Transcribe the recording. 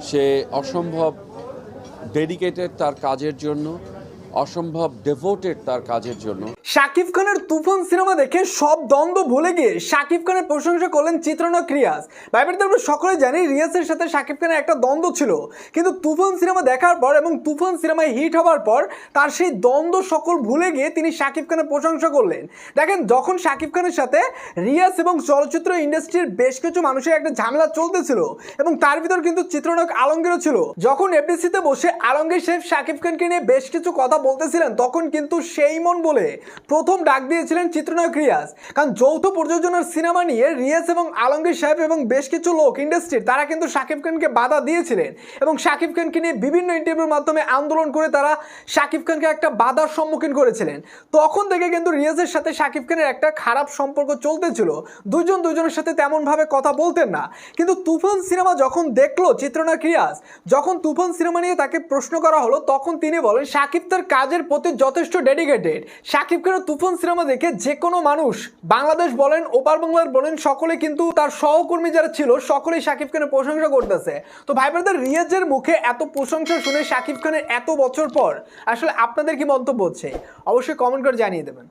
সে অসম্ভব ডেডিকেটেড তার কাজের জন্য। অসম্ভব ডেভোটেড তার কাজের জন্য। শাকিব খানের তুফান সিনেমা দেখে সব দ্বন্দ্ব ভুলে গিয়ে শাকিব খানের প্রশংসা করলেন চিত্রনক রিয়াজ। ভাইবের আমরা সকলে জানি, রিয়াজের সাথে শাকিব খানের একটা দ্বন্দ্ব ছিল। কিন্তু তুফান সিনেমা দেখার পর এবং তুফান সিনেমায় হিট হওয়ার পর তার সেই দ্বন্দ্ব সকল ভুলে গিয়ে তিনি শাকিব খানের প্রশংসা করলেন। দেখেন, যখন শাকিব খানের সাথে রিয়াজ এবং চলচ্চিত্র ইন্ডাস্ট্রির বেশ কিছু মানুষের একটা ঝামেলা চলতেছিল এবং তার ভিতর কিন্তু চিত্রনক আলমগীরও ছিল। যখন এফডিসিতে বসে আলমগীর শেখ শাকিব খানকে নিয়ে বেশ কিছু কথা বলতেছিলেন, তখন কিন্তু সেই মন বলে প্রথম ডাক দিয়েছিলেন চিত্রনায়ক রিয়াজ। কারণ যৌথ প্রযোজনার সিনেমা নিয়ে রিয়াজ এবং আলমগীর সাহেব এবং বেশ কিছু লোক ইন্ডাস্ট্রির তারা কিন্তু শাকিব খানকে বাধা দিয়েছিলেন এবং শাকিব খানকে নিয়ে বিভিন্ন ইন্টারভিউর মাধ্যমে আন্দোলন করে তারা শাকিব খানকে একটা বাধার সম্মুখীন করেছিলেন। তখন থেকে কিন্তু রিয়াজের সাথে শাকিব খানের একটা খারাপ সম্পর্ক চলতেছিল। দুজন দুজনের সাথে তেমনভাবে কথা বলতেন না। কিন্তু তুফান সিনেমা যখন দেখল চিত্রনায়ক রিয়াজ, যখন তুফান সিনেমা নিয়ে তাকে প্রশ্ন করা হলো, তখন তিনি বলেন, শাকিব তার কাজের প্রতি যথেষ্ট ডেডিকেটেড শাকিব খানের তুফান সিনেমা দেখে যে কোনো মানুষ, বাংলাদেশ বলেন, ওপার বাংলার বলেন, সকলে কিন্তু তার সহকর্মী যারা ছিল, সকলেই শাকিব খানের প্রশংসা করতেছে। তো ভাই ব্রাদার, রিয়াজের মুখে এত প্রশংসা শুনে শাকিব খানের এত বছর পর, আসলে আপনাদের কি মন্তব্য হচ্ছে? অবশ্যই কমেন্ট করে জানিয়ে দেবেন।